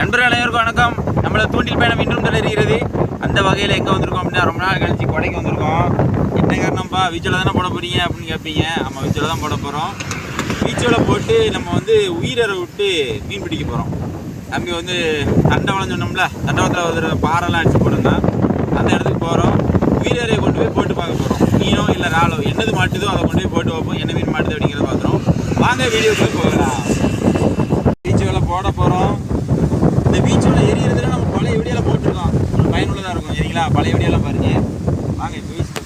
நண்பர்கள் அனைவருக்கும் வணக்கம். நம்மளை தூண்டில் பயணம் இன்றும் தொடர்கிறது. அந்த வகையில் எங்கே வந்திருக்கோம் அப்படின்னா ரொம்ப நாள் கழிச்சு கொடைக்கு வந்திருக்கோம். என்ன காரணம்ப்பா? வீச்சில் தானே போட போகிறீங்க அப்படின்னு கேட்பீங்க ஆமாம் வீச்சில் தான் போட போகிறோம் வீச்சில் போட்டு நம்ம வந்து உயிரை விட்டு மீன் பிடிக்க போகிறோம் தம்பி வந்து தண்டவளம் சொன்னோம்ல தண்டவளத்தில் ஒரு பாறைலாம் அடிச்சு போட்டிருந்தான் அந்த இடத்துக்கு போகிறோம் உயிரை கொண்டு போய் போட்டு பார்க்க போகிறோம் மீனோ இல்லை ராலோ என்னது மாட்டுதோ அதை கொண்டு போய் போட்டு வைப்போம் என்ன மீன் மாட்டுது அப்படிங்கிறத பார்க்குறோம் வாங்க வீடியோக்குள்ளே போகலாம் பீச் வேலை போட போகிறோம் இந்த பீச்சோட எரியறதுல நம்ம பழைய வீடியோல போட்டிருக்கோம். உங்களுக்கு பயனுள்ளதாக இருக்கும். சரிங்களா? பழைய வீடியோலாம் பாருங்க. வாங்க இப்போ பீச்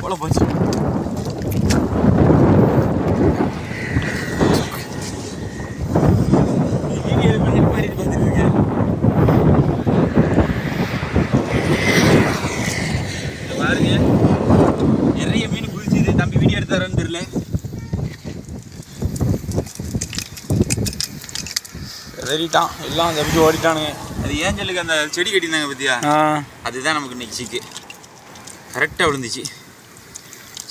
போல போச்சு வீடியோ இது பண்ணிட்டு மாதிரி பார்த்துட்டு இருக்கேன் இங்க பாருங்க நிறைய மீன் குளிச்சுது தம்பி வீடியோ எடுத்தாரான்னு தெரியல சரிட்டான் எல்லாம் தப்பிச்சு ஓடிட்டானுங்க. அது ஏன் சொல்லுங்க அந்த செடி கட்டியிருந்தாங்க பத்தியா? அதுதான் நமக்கு இன்னைக்கு சிக்கு. கரெக்டாக விழுந்துச்சு.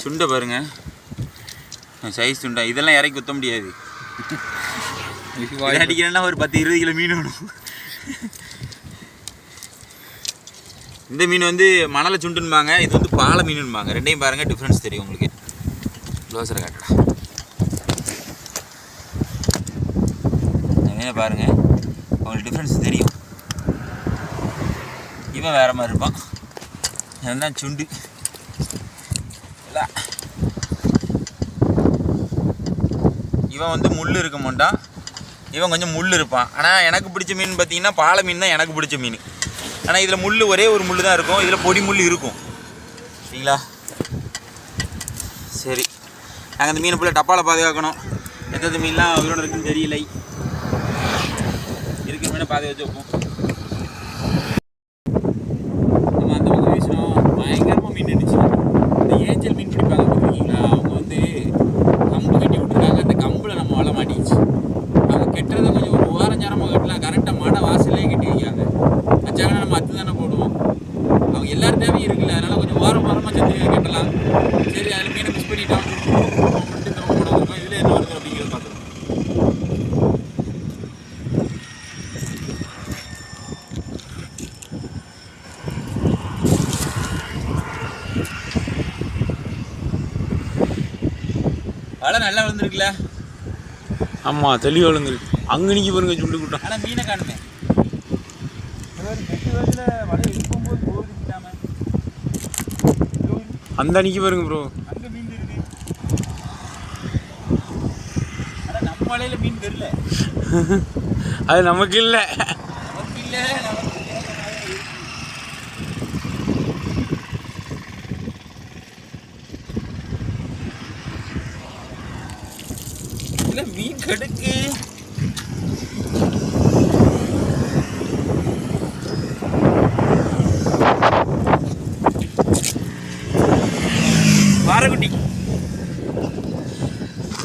சுண்டை பாருங்க. சைஸ் சுண்டை. இதெல்லாம் இறக்கி குத்த முடியாது. அடிக்கிறேன்னா ஒரு பத்து இருபது கிலோ மீன் வேணும் இந்த மீன் வந்து மணலை சுண்டுன்பாங்க இது வந்து பாலை மீனுன்பாங்க. ரெண்டையும் பாருங்க டிஃப்ரென்ஸ் தெரியும் உங்களுக்கு. க்ளோஸரை காட்டடா. அங்கே பாருங்கள் உங்களுக்கு டிஃப்ரென்ஸ் தெரியும். இவன் வேறு மாதிரி இருப்பான். என்ன சுண்டு. இல்லை இவன் வந்து முள் இருக்க மாட்டான். இவன் கொஞ்சம் முள் இருப்பான். ஆனால் எனக்கு பிடிச்ச மீன் பார்த்தீங்கன்னா பாலை மீன் தான் எனக்கு பிடிச்ச மீன். ஆனால் இதில் முள் ஒரே ஒரு முள் தான் இருக்கும். இதில் பொடி முள் இருக்கும். சரிங்களா? சரி. நாங்கள் அந்த மீனை பிள்ளை டப்பாவில் பாதுகாக்கணும். எந்தெந்த மீன்லாம் உயிரோடு இருக்குன்னு தெரியலை. 那别的就不。நல்லா விழுந்துருக்குல்ல? ஆமாம் தெளிவு விழுந்துருக்கு. அங்கே நிற்க பாருங்க சுண்டு கூட்டம் ஆனால் மீனை காணுமே. அந்த நிற்க பாருங்க ப்ரோ அங்கே மீன் இருக்கு ஆனால் நம்ம வலையில் மீன் தெரியல. அது நமக்கு இல்லை நமக்கு இல்லை நமக்கு இல்லை மீன் கடுக்கு. பாறைக்குட்டி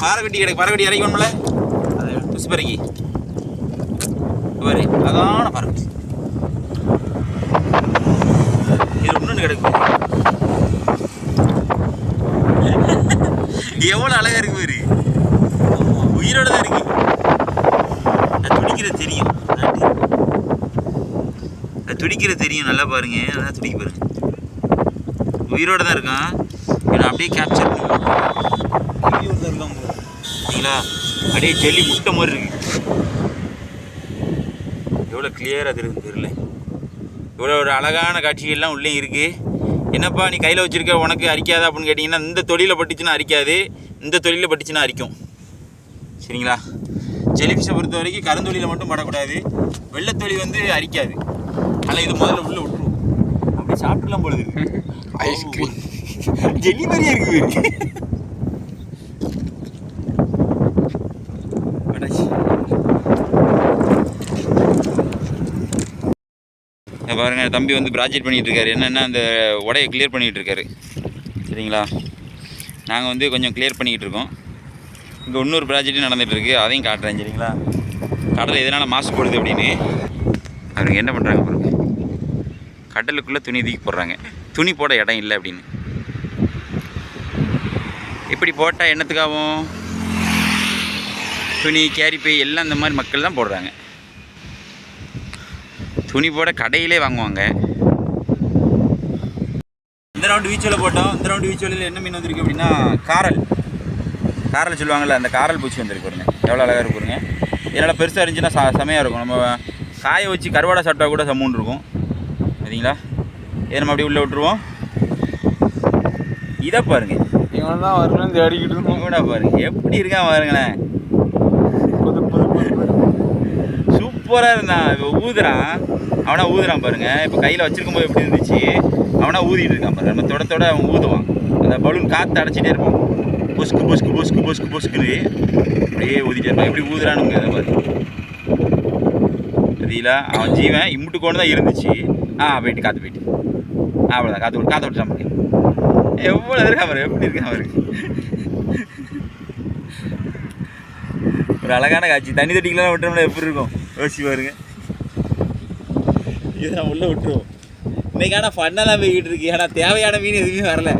பாறைக்குட்டி கிடைக்கு பாறைக்குட்டி இறக்கணும்ல அது புசு பறக்கி பாரு அதான பாறைக்குட்டி இது ஒன்று கிடக்கு. எவ்வளோ அழகாக இருக்கு பாரு உயிரோட தான் இருக்கு அது துடிக்கிறது தெரியும் அதாண்டி. அது துடிக்கிறது தெரியும் நல்லா பாருங்க. அதான் துடிக்க பாருங்க. உயிரோட தான் இருக்கான். நான் அப்படியே கேப்சர் சரிங்களா அப்படியே ஜெல்லி முட்டை மாதிரி இருக்கு. எவ்வளோ கிளியராக தெரியுது தெரியல. இவ்வளோ ஒரு அழகான காட்சிகள்லாம் உள்ளே இருக்குது என்னப்பா நீ கையில் வச்சுருக்க உனக்கு அரிக்காதா அப்படின்னு கேட்டிங்கன்னா இந்த தொழிலில் பட்டுச்சுன்னா அரிக்காது. இந்த தொழிலில் பட்டுச்சுன்னா அரிக்கும். சரிங்களா? ஜெலிஃபிஷை பொறுத்த வரைக்கும் கருந்தொழியில் மட்டும் படக்கூடாது. வெள்ளத்தொழில் வந்து அரிக்காது. ஆனால் இது முதல்ல உள்ள விட்டுருவோம். அப்படியே சாப்பிட்டுலாம் பொழுது ஐஸ்கிரீம் ஜெல்லி மாதிரியே இருக்கு பாருங்க தம்பி வந்து ப்ராஜெக்ட் பண்ணிட்டு இருக்காரு என்னென்னா அந்த உடையை கிளியர் பண்ணிட்டு இருக்காரு சரிங்களா? நாங்கள் வந்து கொஞ்சம் கிளியர் பண்ணிக்கிட்டு இருக்கோம். இங்கே இன்னொரு ப்ராஜெக்ட்டும் நடந்துட்டு இருக்கு அதையும் காட்டுறேன் சரிங்களா? கடல் எதனால் மாசுபடுது அப்படின்னு. அவருக்கு என்ன பண்ணுறாங்க பாருங்க. கடலுக்குள்ளே துணி தூக்கி போடுறாங்க. துணி போட இடம் இல்லை அப்படின்னு. இப்படி போட்டால் என்னத்துக்காகும் துணி கேரி பை எல்லாம் இந்த மாதிரி மக்கள் தான் போடுறாங்க. துணி போட கடையிலே வாங்குவாங்க. இந்த ரவுண்டு வீச்சோல போட்டோம். இந்த ரவுண்டு வீச்சோலையில் என்ன மீன் வந்திருக்கு அப்படின்னா காரல். காரல் சொல்லுவாங்கள்ல அந்த காரல் பூச்சி வந்திருக்கு பாருங்க. எவ்வளோ அழகாக இருக்குங்க இதனால் பெருசாக இருந்துச்சுன்னா ச செமையாக இருக்கும். நம்ம காய வச்சு கருவாடை சாப்பிட்டா கூட சம்மூன் இருக்கும். சரிங்களா? இதை நம்ம அப்படியே உள்ளே விட்டுருவோம். இதை பாருங்க. இவன் தான் வரணும்னு தேடிக்கிட்டு இருந்தோம். கூட பாருங்க. எப்படி இருக்கான் பாருங்களேன். சூப்பராக இருந்தான். இப்போ ஊதுறான். அவனா ஊதுறான் பாருங்க. இப்போ கையில் வச்சிருக்கும் போது எப்படி இருந்துச்சு? அவனா ஊதிட்டு இருக்கான் பாருங்க. நம்ம தொட தொட அவன் ஊதுவான். அந்த பலூன் காற்று அடைச்சிட்டே இருப்பான். பொஸ்கு பொஸ்கு பொஸ்கு பொஸ்கு பொஸ்குன்னு அப்படியே ஊதிட்டே இருப்பான். எப்படி ஊதுறான்னு அதை பாரு தெரியல அவன் ஜீவன் இம்முட்டு கொண்டு தான் இருந்துச்சு. ஆ போயிட்டு காற்று போயிட்டு ஆ அவ்வளோதான் காற்று விட்டு காற்று விட்டுறான் பாருங்க எவ்வளோ இருக்கா பாரு எப்படி இருக்கான் பாரு ஒரு அழகான காட்சி. தண்ணி தட்டிக்கலாம் விட்டோம்னா எப்படி இருக்கும்? யோசிச்சு பாருங்க. இதை நான் உள்ளே விட்டுருவோம். இன்னைக்கு ஆனால் ஃபன்னாக தான் போய்கிட்டு இருக்கு. ஏன்னா தேவையான மீன் எதுவுமே வரல.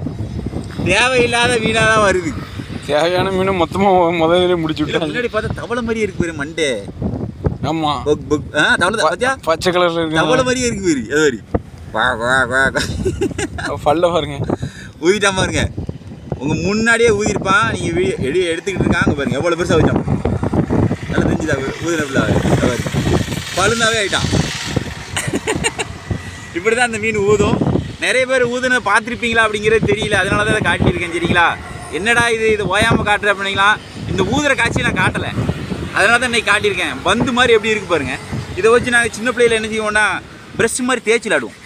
தேவையில்லாத மீனாக தான் வருது. தேவையான மீன் மொத்தமாக முதல்ல முடிச்சு முன்னாடி பார்த்தா தவளை மாதிரியே இருக்கு பாரு மண்டே. ஆமாம் பொக் பொக். ஆ தவளை தான். பார்த்தியா பச்சை கலரில் தவளை இருக்கு மாதிரியே இருக்கு பாரு. அது மாதிரி வா வா வா. பல்ல பாருங்க. ஊதிட்டாம பாருங்க. உங்கள் முன்னாடியே ஊதிருப்பான் நீங்கள் வீ எடு எடுத்துக்கிட்டு இருக்காங்க பாருங்க. எவ்வளோ பெருசாக ஊதிட்டான் நல்லா தெரிஞ்சுதா ஊதினப்பில் பழுந்தாவே ஆயிட்டான். இப்படி தான் அந்த மீன் ஊதும். நிறைய பேர் ஊதுன பார்த்துருப்பீங்களா அப்படிங்கிறது தெரியல. அதனால தான் அதை காட்டியிருக்கேன். சரிங்களா? என்னடா இது? இது ஓயாமல் காட்டுற அப்படிங்களா இந்த ஊதுற காட்சியை நான் காட்டலை. அதனால தான் இன்னைக்கு காட்டியிருக்கேன். பந்து மாதிரி எப்படி இருக்கு பாருங்க. இதை வச்சு நாங்கள் சின்ன பிள்ளையில் என்ன செய்வோம்னா ப்ரெஷ் மாதிரி தேய்ச்சி விளாடுவோம்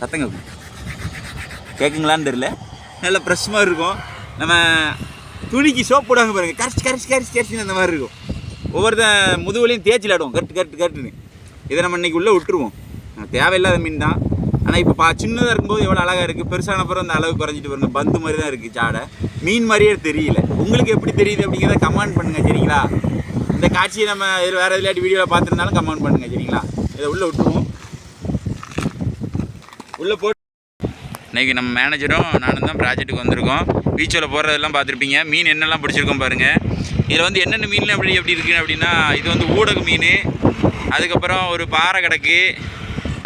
சத்தங்க கேட்குங்களான்னு தெரில நல்லா ப்ரெஷ் மாதிரி இருக்கும். நம்ம துணிக்கு சோப் போடுவாங்க பாருங்க. கரைச்சி கரைச்சி கரைச்சி கரைச்சின்னு அந்த மாதிரி இருக்கும். ஒவ்வொருத்தன் முதுகுலையும் தேய்ச்சி விளாடுவோம் கரெக்ட் கரெக்ட் கரெக்டுன்னு இதை நம்ம இன்னைக்கு உள்ளே விட்டுருவோம். தேவையில்லாத மீன் தான். ஆனால் இப்போ பா சின்னதாக இருக்கும்போது எவ்வளோ அழகாக இருக்குது பெருசான அப்புறம் அந்த அளவு குறைஞ்சிட்டு பாருங்க பந்து மாதிரி தான் இருக்குது சாடை மீன் மாதிரியே தெரியல. உங்களுக்கு எப்படி தெரியுது அப்படிங்கிறத கமெண்ட் பண்ணுங்கள் சரிங்களா? இந்த காட்சியை நம்ம வேறு வேறு விளையாட்டு வீடியோவில் பார்த்துருந்தாலும் கமெண்ட் பண்ணுங்கள் சரிங்களா? இதை உள்ளே விட்டுருவோம். உள்ளே போட்டு இன்றைக்கி நம்ம மேனேஜரும் நானும் தான் ப்ராஜெக்ட்டுக்கு வந்திருக்கோம். பீச்சில் போகிறதெல்லாம் பார்த்துருப்பீங்க. மீன் என்னெல்லாம் பிடிச்சிருக்கோம் பாருங்கள் இதில் வந்து என்னென்ன மீன் அப்படி எப்படி இருக்குது அப்படின்னா இது வந்து ஊடக மீன். அதுக்கப்புறம் ஒரு பாறை கிடக்கு.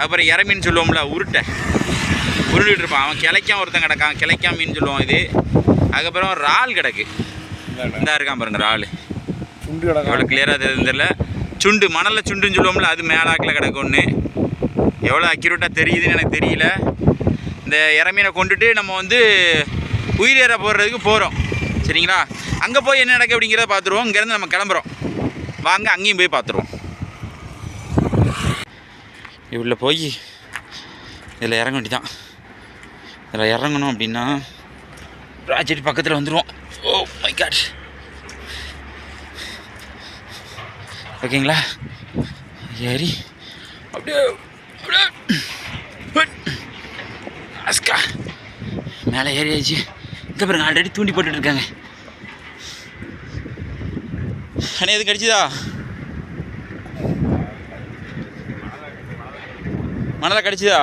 அப்புறம் இறை மீன் சொல்லுவோம்ல உருட்டை. உருண்டுட்டு இருப்பான். அவன் கிளைக்கான் ஒருத்தன் கிடக்கான். கிளைக்கான் மீன் சொல்லுவோம் இது. அதுக்கப்புறம் இறால் கிடக்கு. இந்தா இருக்கான் பாருங்க இறால். சுண்டு கிடக்கும் எவ்வளோ கிளியராக தெரியல. சுண்டு மணலில் சுண்டுன்னு சொல்லுவோம்ல அது மேலாக்கில் கிடக்கு ஒன்று எவ்வளோ அக்யூரேட்டாக தெரியுதுன்னு எனக்கு தெரியல. இந்த இறமீனை கொண்டுட்டு நம்ம வந்து உயிரேற போடுறதுக்கு போகிறோம் சரிங்களா? அங்கே போய் என்ன நடக்கு அப்படிங்கிறத பார்த்துருவோம். இங்கேருந்து நம்ம கிளம்புறோம். வாங்க அங்கேயும் போய் பார்த்துருவோம். இவ்வளோ போய் இதில் இறங்க வேண்டிதான் இதில் இறங்கணும் அப்படின்னா ப்ராஜெக்ட் பக்கத்தில் வந்துடுவோம் ஓ oh மை காட் ஓகேங்களா? ஏறி அப்படியே அப்படியே. அஸ்கா. மேலே ஏறியாச்சு. இங்கே பாருங்க ஆல்ரெடி தூண்டி போட்டுட்டு இருக்காங்க. அண்ணே எது கிடச்சிதா? மணலாக கிடச்சிதா?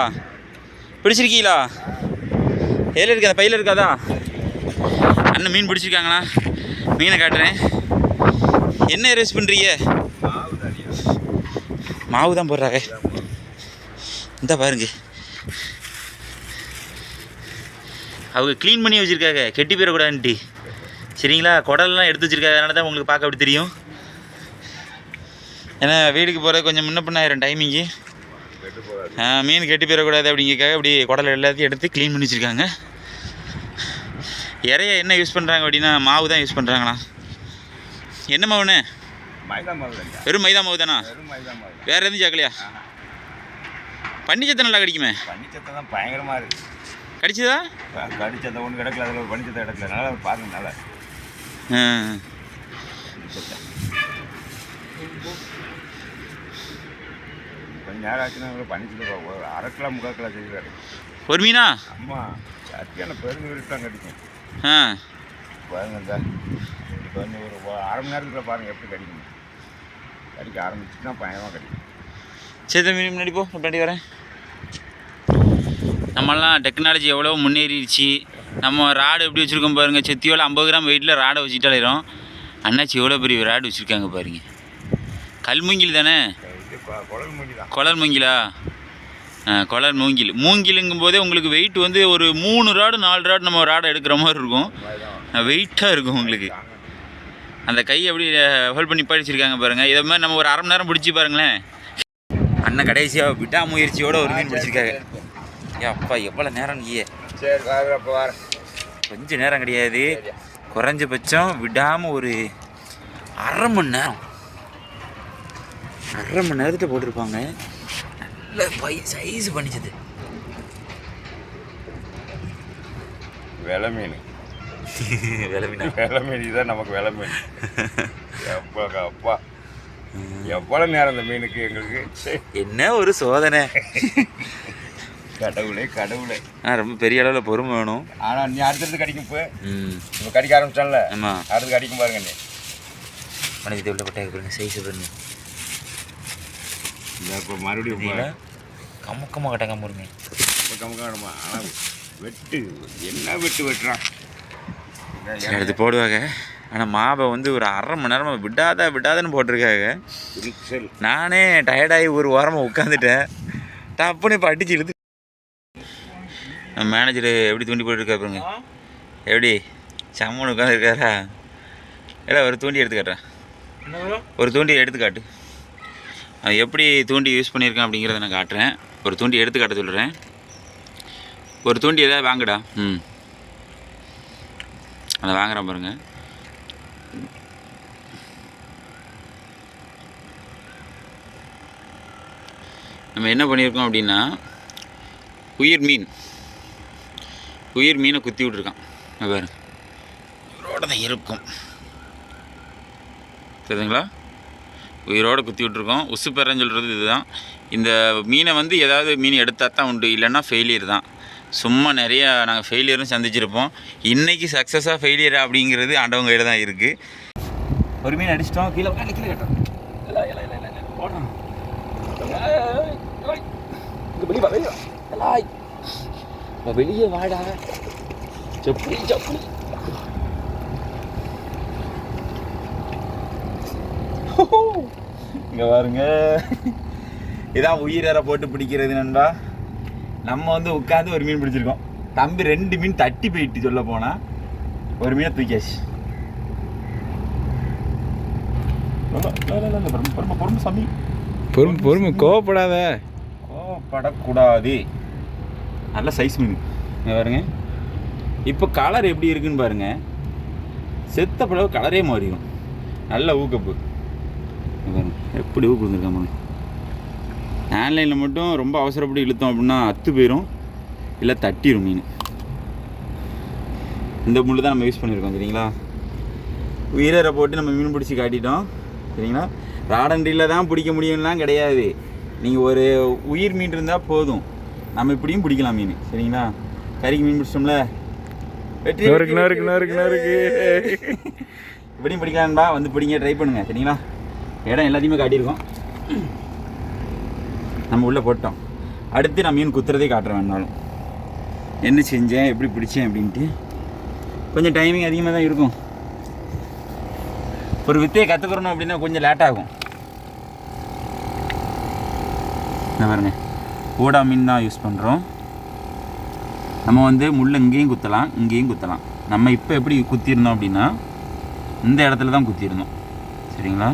பிடிச்சிருக்கீங்களா? எதில் இருக்காதா பையில் இருக்காதா? அண்ணன் மீன் பிடிச்சிருக்காங்களா? மீனை காட்டுறேன். என்ன ரேஸ் பண்ணுறீங்க மாவு தான் போடுறாங்க. இந்த பாருங்க. அவங்க க்ளீன் பண்ணி வச்சுருக்காங்க. கெட்டி போயிடக்கூடாதுன்ட்டு. சரிங்களா? குடல்லாம் எடுத்து வச்சுருக்காங்க. அதனால தான் உங்களுக்கு பார்க்க அப்படி தெரியும். ஏன்னா வீட்டுக்கு போகிறது கொஞ்சம் முன்ன பின்ன ஆயிரும் டைமிங்கு மீன் கெட்டி போயிடக்கூடாது அப்படிங்கிறக்காக அப்படி குடல் எல்லாத்தையும் எடுத்து க்ளீன் பண்ணி வச்சுருக்காங்க. இறைய என்ன யூஸ் பண்ணுறாங்க அப்படின்னா மாவு தான் யூஸ் பண்ணுறாங்களாம் என்ன மாவுண்ணே? வெறும் மைதா மாவு தானா? வெறும் மைதா மாவு தான். வேற எதுவும் சேர்க்கலையா. பன்னிச்சத்தை நல்லா கடிக்குமே? பனிச்சத்தை தான் பயங்கரமாக இருக்கு. கடிச்சதா? க- கடிச்சத்தை ஒன்று கிடக்கல அதில் ஒரு பனிச்சத்தை கிடக்கல. நல்லா பாருங்க நல்லா கொஞ்சம் நேரம் ஆச்சுன்னா பனிச்சத்தை ஒரு அரை கிலோ முக்கால் கிலோ செய்வார். ஒரு மீனா? பெருந்து விருப்பம் கிடைக்கும். ஆ. பாருங்க சார் இப்போ வந்து ஒரு அரை மணி நேரத்துக்குள்ள பாருங்கள் எப்படி கிடைக்கும். கடிக்க ஆரம்பிச்சுன்னா பயங்கரமாக கிடைக்கும். சரி தம்பி முன்னாடி போ. பின்னாடி வரேன். நம்மலாம் டெக்னாலஜி எவ்வளோ முன்னேறிடுச்சு. நம்ம ராடு எப்படி வச்சுருக்கோம் பாருங்கள் செத்தியோல ஐம்பது கிராம் வெயிட்டில் ராடை வச்சுட்டாலும் அண்ணாச்சி எவ்வளோ பெரிய ராடு வச்சுருக்காங்க பாருங்க. கல்மூங்கில் தானே? குழல் தான் மூங்கிலா குளர் மூங்கில். மூங்கிலுங்கும் போதே உங்களுக்கு வெயிட் வந்து ஒரு மூணு ராடு நாலு ராடு நம்ம ராடை எடுக்கிற மாதிரி இருக்கும். வெயிட்டாக இருக்கும் உங்களுக்கு. அந்த கையை எப்படி ஹோல்ட் பண்ணி படிச்சிருக்காங்க பாருங்கள் இதை மாதிரி நம்ம ஒரு அரை மணி நேரம் பிடிச்சி பாருங்களேன். அண்ணன் கடைசியாக விட்டா முயற்சியோட ஒரு மீன் பிடிச்சிருக்காங்க. ஏ அப்பா எவ்வளோ நேரம் நீயே. சரி வாங்க அப்போ வரேன் கொஞ்ச நேரம் கிடையாது. குறைஞ்சபட்சம் விடாமல் ஒரு அரை மணி நேரம். அரை மணி நேரத்தை போட்டிருப்பாங்க. நல்ல பை சைஸ் பண்ணிச்சது. வெலை மீன் விலை மீனா வெலை மீன் தான் நமக்கு வெலை மீன் அப்பா. அப்பா எவ்வளோ நேரம் இந்த மீனுக்கு எங்களுக்கு? என்ன ஒரு சோதனை. கடவுளே கடவுளே. ஆ ரொம்ப பெரிய அளவில் பொறுமை வேணும். ஆனால் நீ அடுத்தடுத்து கடிக்கும் இப்போ ம். இப்போ கடிக்க ஆரம்பிச்சான்ல ஆமாம் அடுத்து கடிக்கும் பாருங்க நீ. பட்டாக பாருங்க சைஸ் இந்த இப்போ மறுபடியும் பார்த்தீங்களா கம்மக்கமாக கட்டாங்க பாருங்க கமக்காடுமா? ஆனால் வெட்டு. என்ன வெட்டு வெட்டுறான் எடுத்து போடுவாங்க. ஆனால் மாவை வந்து ஒரு அரை மணி நேரமாக விடாத விடாதன்னு போட்டிருக்காங்க. நானே டயர்டாகி ஒரு வாரமாக உட்காந்துட்டேன். டப்புன்னு இப்போ அடிச்சு இழுத்து மேனேஜர் எப்படி தூண்டி போட்டுருக்கா பாருங்க. எப்படி? சம்மன் உட்காந்துருக்காரா? இல்லை ஒரு தூண்டி எடுத்து காட்டுறேன் ஒரு தூண்டி எடுத்து அது எப்படி தூண்டி யூஸ் பண்ணியிருக்கேன் அப்படிங்கிறத நான் காட்டுறேன். ஒரு தூண்டி எடுத்து காட்ட சொல்கிறேன் ஒரு தூண்டி எதாவது வாங்குடா. ம். அதை வாங்குகிறேன் பாருங்கள் நம்ம என்ன பண்ணியிருக்கோம் அப்படின்னா உயிர் மீன். உயிர் மீனை குத்தி விட்ருக்கான் பாருங்க. உயிரோட தான் இருக்கும். தெரியுதுங்களா? உயிரோடு குத்தி விட்ருக்கோம் உசு பெறன்னு சொல்கிறது இதுதான். இந்த மீனை வந்து ஏதாவது மீன் எடுத்தால் தான் உண்டு இல்லைன்னா ஃபெயிலியர் தான். சும்மா நிறையா நாங்கள் ஃபெயிலியரும் சந்திச்சிருப்போம். இன்றைக்கி சக்ஸஸாக ஃபெயிலியரா அப்படிங்கிறது ஆண்டவங்க கையில் தான் இருக்குது ஒரு மீன் அடிச்சிட்டோம் கீழே கீழே கட்டோம் வெளியே வாடா. செப்புளி Woohoo! இங்க பாருங்க. இதான் உயிரரை போட்டு பிடிக்கிறது நண்பா. நம்ம வந்து உட்காந்து ஒரு மீன் பிடிச்சிருக்கோம். தம்பி ரெண்டு மீன் தட்டி போயிட்டு சொல்ல போனா ஒரு மீனை தூக்கியாச்சு. பொறுமை சாமி. பொறுமை பொறுமை கோவப்படாத. கோவப்படக்கூடாது. நல்ல சைஸ் மீன். இங்க பாருங்க. இப்போ கலர் எப்படி இருக்குன்னு பாருங்க. செத்த பிறகு கலரே மாறிடும். நல்ல ஊக்கப்பு. எப்படி ஊக்கு வந்துருக்கான் பாருங்க. ஆன்லைனில் மட்டும் ரொம்ப அவசரப்பட்டு இழுத்தோம் அப்படின்னா அத்து போயிடும் இல்லை தட்டிடும் மீன். இந்த முள் தான் நம்ம யூஸ் பண்ணியிருக்கோம் சரிங்களா? உயிரை போட்டு நம்ம மீன் பிடிச்சி காட்டிட்டோம் சரிங்களா? ராடண்டியில் தான் பிடிக்க முடியும்லாம் கிடையாது. நீங்கள் ஒரு உயிர் மீன் இருந்தால் போதும். நம்ம இப்படியும் பிடிக்கலாம் மீன் சரிங்களா? கறிக்கு மீன் பிடிச்சிட்டோம்ல? வெற்றி. இப்படியும் பிடிக்கலாம்பா வந்து பிடிங்க ட்ரை பண்ணுங்க சரிங்களா? இடம் எல்லாத்தையுமே காட்டியிருக்கோம். நம்ம உள்ளே போட்டோம். அடுத்து நான் மீன் குத்துறதே காட்டுறேன் வேணாலும். என்ன செஞ்சேன் எப்படி பிடிச்சேன் அப்படின்ட்டு. கொஞ்சம் டைமிங் அதிகமாக தான் இருக்கும். ஒரு வித்தையை கற்றுக்கிறணும் அப்படின்னா கொஞ்சம் லேட் ஆகும். இந்த பாருங்க. ஓடா மீன் தான் யூஸ் பண்ணுறோம் நம்ம வந்து முள் இங்கேயும் குத்தலாம் இங்கேயும் குத்தலாம். நம்ம இப்போ எப்படி குத்திருந்தோம் அப்படின்னா இந்த இடத்துல தான் குத்திருந்தோம் சரிங்களா?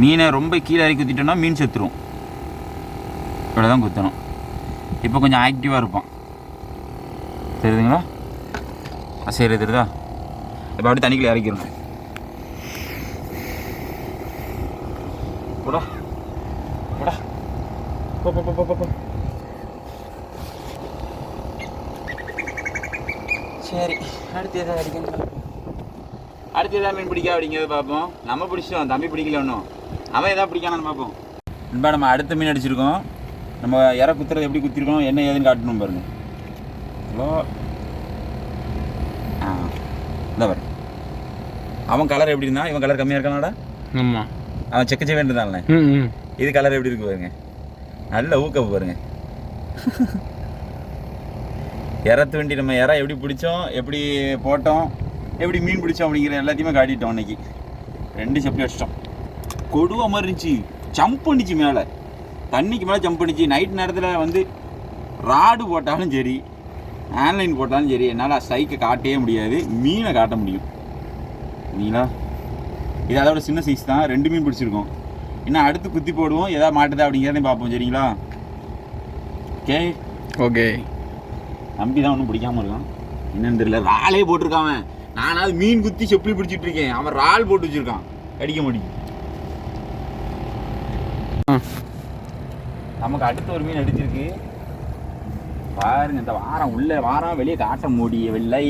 மீனை ரொம்ப கீழே இறக்கி குத்திட்டோம்னா மீன் செத்துரும். இப்படி தான் குத்தணும். இப்போ கொஞ்சம் ஆக்டிவாக இருப்பான். தெரியுதுங்களா? சரி தெரியுதா? இப்போ அப்படியே தண்ணிக்குள்ளே இறக்கிடணும். போடா. போடா. போ போ போ போ, போ சரி அடுத்து எதாவது அடிக்கணும்? அடுத்து எதாவது மீன் பிடிக்கா அப்படிங்கிறத பார்ப்போம் நம்ம பிடிச்சிட்டோம் தம்பி பிடிக்கல ஒன்றும் அவன் எதாவது பிடிக்கானான்னு பார்ப்போம். நண்பா நம்ம அடுத்த மீன் அடிச்சிருக்கோம். நம்ம இற குத்துறது எப்படி குத்திருக்கோம் என்ன ஏதுன்னு காட்டணும் பாருங்க. ஹலோ. ஆ இந்த பாரு. அவன் கலர் எப்படி இருந்தா இவன் கலர் கம்மியாக இருக்கானாடா? ஆமாம் அவன் செக்க வேண்டியதானே ம் இது கலர் எப்படி இருக்கு பாருங்க. நல்ல ஊக்கம் பாருங்க. இறத்து வண்டி நம்ம இற எப்படி பிடிச்சோம் எப்படி போட்டோம் எப்படி மீன் பிடிச்சோம் அப்படிங்கிற எல்லாத்தையுமே காட்டிட்டோம் இன்னைக்கு ரெண்டு செப்பி அடிச்சிட்டோம். கொடுவா மாதிரி இருந்துச்சு. ஜம்ப் பண்ணிச்சு மேலே. தண்ணிக்கு மேலே ஜம்ப் பண்ணிச்சு. நைட் நேரத்தில் வந்து ராடு போட்டாலும் சரி ஆன்லைன் போட்டாலும் சரி என்னால் சைக்கை காட்டவே முடியாது. மீனை காட்ட முடியும். மீனா இது அதோட சின்ன சைஸ் தான். ரெண்டு மீன் பிடிச்சிருக்கோம். இன்னும் அடுத்து குத்தி போடுவோம். எதாவது மாட்டுதா அப்படிங்கிறதையும் பார்ப்போம். சரிங்களா? ஓகே ஓகே தம்பி தான் ஒன்றும் பிடிக்காம இருக்கான். என்னன்னு தெரியல. ராலே போட்டிருக்கான் அவன். நானாவது மீன் குத்தி செப்பி பிடிச்சிட்டு இருக்கேன். அவன் ரால் போட்டு வச்சிருக்கான். கடிக்க முடியும் நமக்கு அடுத்த ஒரு மீன் அடிச்சிருக்கு. பாருங்க இந்த வாரம் உள்ள வாரம் வெளியே காட்ட முடியவில்லை.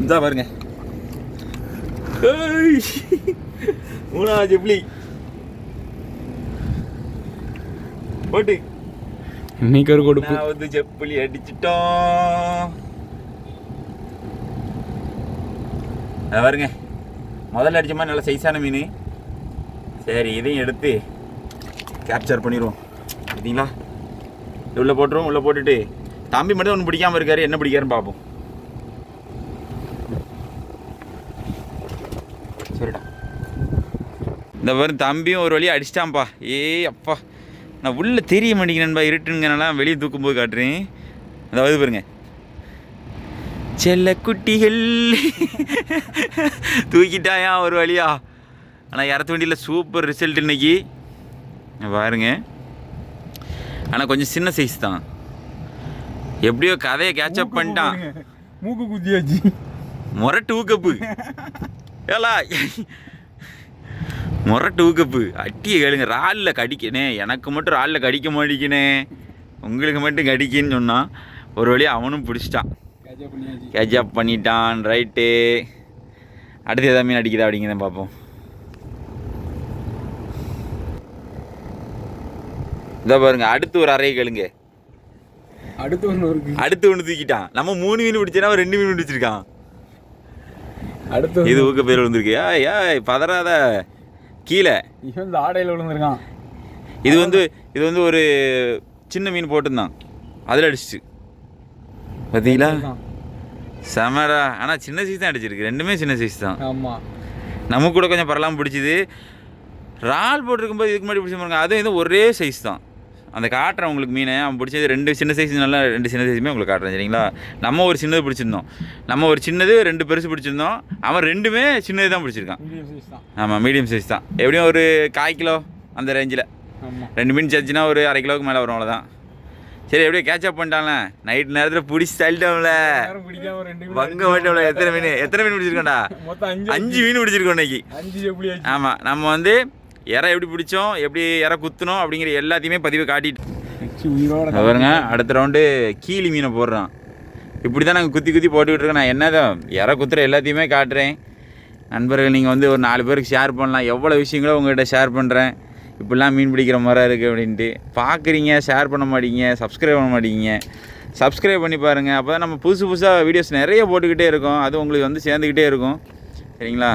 இந்த பாருங்க. மூணாவது எப்படி போட்டு. இன்னைக்கு ஒரு கொடுப்பு. வந்து செப்பலி அடிச்சிட்டோம். அது பாருங்க. முதல்ல அடித்த மாதிரி நல்ல சைஸான மீன். சரி இதையும் எடுத்து கேப்சர் பண்ணிடுவோம். பார்த்தீங்களா? உள்ளே போட்டுருவோம் உள்ளே போட்டுட்டு. தம்பி மட்டும் ஒன்று பிடிக்காம இருக்காரு என்ன பிடிக்காருன்னு பார்ப்போம். சரிடா. இந்த பாரு தம்பியும் ஒரு வழியாக அடிச்சிட்டான்ப்பா. ஏய் அப்பா. நான் உள்ளே தெரிய மாட்டேங்கிறேன்பா இருட்டுங்கனால வெளியே தூக்கும்போது காட்டுறேன். அதாவது பாருங்கள் செல்ல குட்டிகள். தூக்கிட்டாயா ஒரு வழியா? ஆனால் இறத்த வண்டியில் சூப்பர் ரிசல்ட் இன்னைக்கு. பாருங்க. ஆனால் கொஞ்சம் சின்ன சைஸ் தான். எப்படியோ கதையை கேட்சப் பண்ணிட்டான். மூக்கு குத்தியாச்சு. முரட்டு ஊக்கப்பு ஏலா. முரட்டு ஊக்கப்பு அட்டியை கேளுங்க. ராலில் கடிக்கணே எனக்கு மட்டும் ராலில் கடிக்க மாட்டேங்கனே உங்களுக்கு மட்டும் கடிக்குன்னு சொன்னான். ஒரு வழியாக அவனும் பிடிச்சிட்டான். கேஜப் பண்ணிட்டான் ரைட்டு. அடுத்து எதாவது மீன் அடிக்குதா அப்படிங்கிறத பார்ப்போம். இதோ பாருங்க அடுத்து ஒரு அறையை கேளுங்க. அடுத்து ஒன்று அடுத்து ஒன்று தூக்கிட்டான். நம்ம மூணு மீன் பிடிச்சனா ரெண்டு மீன் பிடிச்சிருக்கான். அடுத்து இது ஊக்க பேர் விழுந்திருக்கு. ஏய் ஏய் பதறாத. கீழே. இவன் இந்த ஆடையில் விழுந்திருக்கான். இது வந்து இது வந்து ஒரு சின்ன மீன் போட்டிருந்தான். அதில் அடிச்சிச்சு. பார்த்தீங்களா செமடா. ஆனால் சின்ன சைஸ் தான் அடிச்சிருக்கு. ரெண்டுமே சின்ன சைஸ் தான். ஆமா. நமக்கு கூட கொஞ்சம் பரலாம் பிடிச்சிது. இறால் போட்டிருக்கும்போது இதுக்கு முன்னாடி பிடிச்ச பாருங்க அதுவும் இது ஒரே சைஸ் தான். அந்த காட்டுறேன் உங்களுக்கு மீனை அவன் பிடிச்சது ரெண்டு சின்ன சைஸ் நல்லா ரெண்டு சின்ன சைஸுமே உங்களுக்கு காட்டுறேன் சரிங்களா? நம்ம ஒரு சின்னது பிடிச்சிருந்தோம். நம்ம ஒரு சின்னது ரெண்டு பெருசு பிடிச்சிருந்தோம். அவன் ரெண்டுமே சின்னது தான் பிடிச்சிருக்கான். மீடியம் சைஸ் தான். ஆமாம் மீடியம் சைஸ் தான். எப்படியும் ஒரு கால் கிலோ அந்த ரேஞ்சில் ரெண்டு மீன் சேர்த்துனா ஒரு அரை கிலோவுக்கு மேலே வரும் அவ்வளோதான் சரி எப்படியோ கேட்சப் பண்ணிட்டான்ல. நைட் நேரத்தில் பிடிச்சி தள்ளிட்டோம்ல. வங்க மாட்டோம்ல எத்தனை மீன்? எத்தனை மீன் பிடிச்சிருக்கோண்டா மொத்தம் அஞ்சு மீன். பிடிச்சிருக்கோம் இன்னைக்கு. ஆமாம் நம்ம வந்து இறை எப்படி பிடிச்சோம் எப்படி இறை குத்தணும் அப்படிங்கிற எல்லாத்தையுமே பதிவு காட்டிட்டு பாருங்க அடுத்த ரவுண்டு கீழி மீனை போடுறான். இப்படி தான் நாங்கள் குத்தி குத்தி போட்டுக்கிட்டு இருக்கோம். நான் என்னதான் இறை குத்துற எல்லாத்தையுமே காட்டுறேன். நண்பர்கள் நீங்கள் வந்து ஒரு நாலு பேருக்கு ஷேர் பண்ணலாம். எவ்வளோ விஷயங்களோ உங்கள்கிட்ட ஷேர் பண்ணுறேன் இப்படிலாம் மீன் பிடிக்கிற மாதிரி இருக்குது அப்படின்ட்டு. பார்க்குறீங்க ஷேர் பண்ண மாட்டீங்க சப்ஸ்கிரைப் பண்ண மாட்டீங்க. சப்ஸ்கிரைப் பண்ணி பாருங்கள் அப்போ தான் நம்ம புதுசு புதுசாக வீடியோஸ் நிறைய போட்டுக்கிட்டே இருக்கோம். அது உங்களுக்கு வந்து சேர்ந்துக்கிட்டே இருக்கும். சரிங்களா?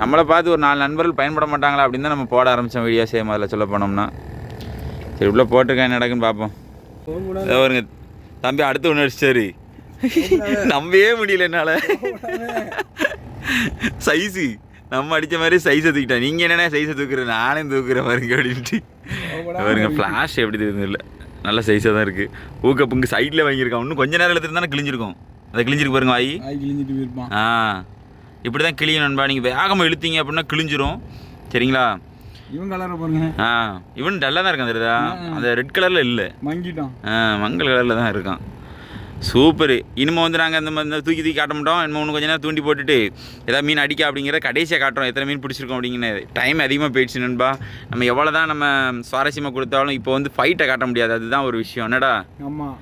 நம்மளை பார்த்து ஒரு நாலு நண்பர்கள் பயன்பட மாட்டாங்களா அப்படின்னு தான் நம்ம போட ஆரம்பித்தோம் வீடியோஸே முதல்ல சொல்ல போனோம்னா. சரி உள்ள போட்டிருக்கேன் நடக்குன்னு பார்ப்போம். இதோ பாருங்க தம்பி அடுத்து ஒன்று அடிச்சாரு நம்பவே முடியல என்னால். சைஸு நம்ம அடித்த மாதிரி சைஸை தூக்கிட்டேன் நீங்கள் என்னென்ன சைஸை தூக்குற? நானே தூக்குற பாருங்க அப்படின்ட்டு. பாருங்க ஃப்ளாஷ் எப்படி தெரியுது இல்லை நல்ல சைஸாக தான் இருக்குது ஊக்கப்புங்கு சைடில் வாங்கியிருக்கான். இன்னும் கொஞ்ச நேரம் எடுத்துருந்தானே கிழிஞ்சிருக்கும். அதை கிழிஞ்சிருக்கு பாருங்க வாய். ஆய் கிழிஞ்சிட்டு போயிருப்பான். ஆ. இப்படி தான் கிளியும் நண்பா. நீங்கள் வேகமாக இழுத்தீங்க அப்படின்னா கிழிஞ்சிரும். சரிங்களா? இவன் கலரை பாருங்க. ஆ. இவன் டல்லாக தான் இருக்கான் தெரியுதா? அந்த ரெட் கலரில் இல்லை. மங்கிட்டான். ஆ மங்கள் கலரில் தான் இருக்கான். சூப்பர். இனிமே வந்து நாங்கள் அந்த மாதிரி தூக்கி தூக்கி காட்ட மாட்டோம். இன்னும் இன்னும் கொஞ்ச நேரம் தூண்டி போட்டுட்டு ஏதாவது மீன் அடிக்க அப்படிங்கிறத கடைசியாக காட்டுறோம். எத்தனை மீன் பிடிச்சிருக்கோம் அப்படிங்கிறது டைம் அதிகமாக போயிடுச்சு நண்பா. நம்ம எவ்வளோ தான் நம்ம சுவாரஸ்யமாக கொடுத்தாலும் இப்போ வந்து ஃபைட்டை காட்ட முடியாது. அதுதான் ஒரு விஷயம். என்னடா? ஆமாம்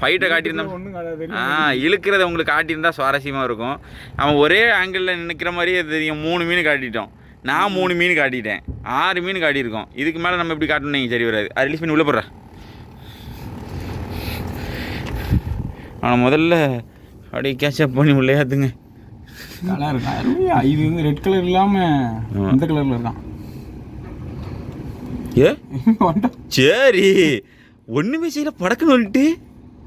ஃபைட்டை கிடையாது ஆ இழுக்கிறத. உங்களுக்கு காட்டியிருந்தா சுவாரஸ்யமாக இருக்கும். அவன் ஒரே ஆங்கிளில் நிற்கிற மாதிரியே தெரியும். மூணு மீன் காட்டிட்டோம். நான் மூணு மீன் காட்டிட்டேன். ஆறு மீன் காட்டியிருக்கோம். இதுக்கு மேலே நம்ம எப்படி காட்டணும் நீங்கள் சரி வராது. அது ரிலீஸ் பண்ணி உள்ள போடுறேன் அவனை முதல்ல அப்படியே கேட்சப் பண்ணி ஏற்றுங்க நல்லா இருக்கான் இது வந்து ரெட் கலர் இல்லாமல். இந்த கலரில் இருக்கான் ஏ? சரி. ஒன்றுமே செய்யல படக்குன்னு வந்துட்டு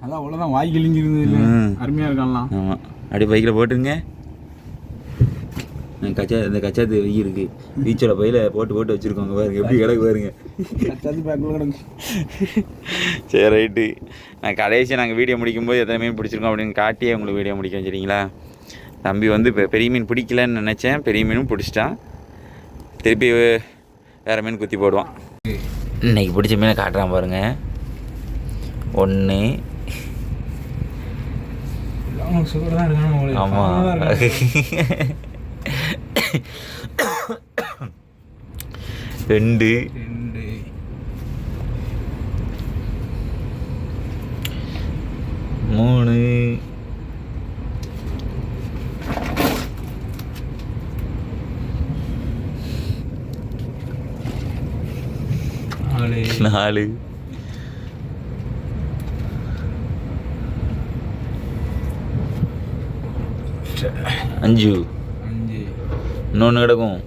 அதான் அவ்வளோதான் வாய் கிழிஞ்சிருந்தது இல்லை. அருமையாக இருக்கான்லாம். ஆமாம் அப்படியே பைக்கில் போட்டுருங்க. கச்சா இந்த கச்சாத்து வெய் இருக்கு. பீச்சோட பையில போட்டு போட்டு வச்சுருக்கோங்க பாருங்க எப்படி கிடக்கு பாருங்க. சரி ரைட்டு. நான் கடைசி நாங்கள் வீடியோ முடிக்கும்போது எத்தனை மீன் பிடிச்சிருக்கோம் அப்படின்னு காட்டியே உங்களுக்கு வீடியோ முடிக்கும் சரிங்களா தம்பி வந்து இப்போ பெரிய மீன் பிடிக்கலன்னு நினச்சேன். பெரிய மீனும் பிடிச்சிட்டான். திருப்பி வேறு மீன் குத்தி போடுவான். இன்னைக்கு பிடிச்ச மீனை காட்டுறான் பாருங்க. ஒன்று ஆமாம் ரெண்டு ரெண்டு மூணு நாலு நாலு அஞ்சு அஞ்சு இன்னொன்று கிடக்கும்.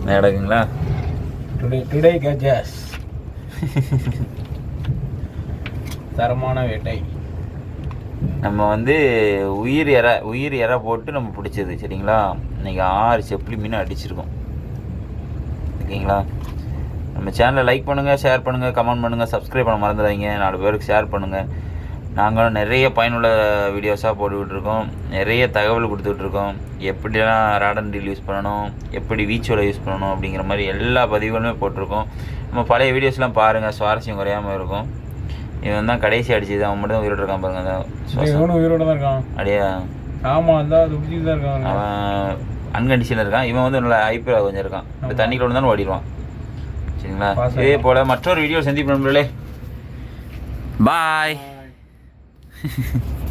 என்ன கிடக்குங்களா? டுடே டுடே கஜாஸ் தரமான வேட்டை. நம்ம வந்து உயிர் இற உயிர் இற போட்டு நம்ம பிடிச்சது சரிங்களா? இன்னைக்கு ஆறு செப்ளி மீன் அடிச்சிருக்கோம். ஓகேங்களா? நம்ம சேனலை லைக் பண்ணுங்கள் ஷேர் பண்ணுங்கள் கமெண்ட் பண்ணுங்கள் சப்ஸ்கிரைப் பண்ண மறந்துடாதீங்க. நாலு பேருக்கு ஷேர் பண்ணுங்கள் நாங்களும் நிறைய பயனுள்ள வீடியோஸாக போட்டுக்கிட்டு இருக்கோம் நிறைய தகவல் கொடுத்துட்டு இருக்கோம் எப்படிலாம் ராடன் டீல் யூஸ் பண்ணணும்? எப்படி வீச்சோல யூஸ் பண்ணணும்? அப்படிங்கிற மாதிரி எல்லா பதிவுகளுமே போட்டிருக்கோம். நம்ம பழைய வீடியோஸ்லாம் பாருங்கள் சுவாரஸ்யம் குறையாமல் இருக்கும். இவன் தான் கடைசி அடிச்சது. அவன் மட்டும் உயிரோடு இருக்கான் பாருங்க. அந்த உயிரோட தான் இருக்கான்? அப்படியே ஆமா அந்த துப்பிச்சு தான் இருக்கான். அவன் அன்கண்டிஷனில் இருக்கான். இவன் வந்து நல்ல ஐபிஎல் கொஞ்சம் இருக்கான். இந்த தண்ணிக்குள்ள தானே ஓடிடுவான். சரிங்களா? இதே போல் மற்றொரு வீடியோ சந்திப்பு நண்பர்களே. பாய்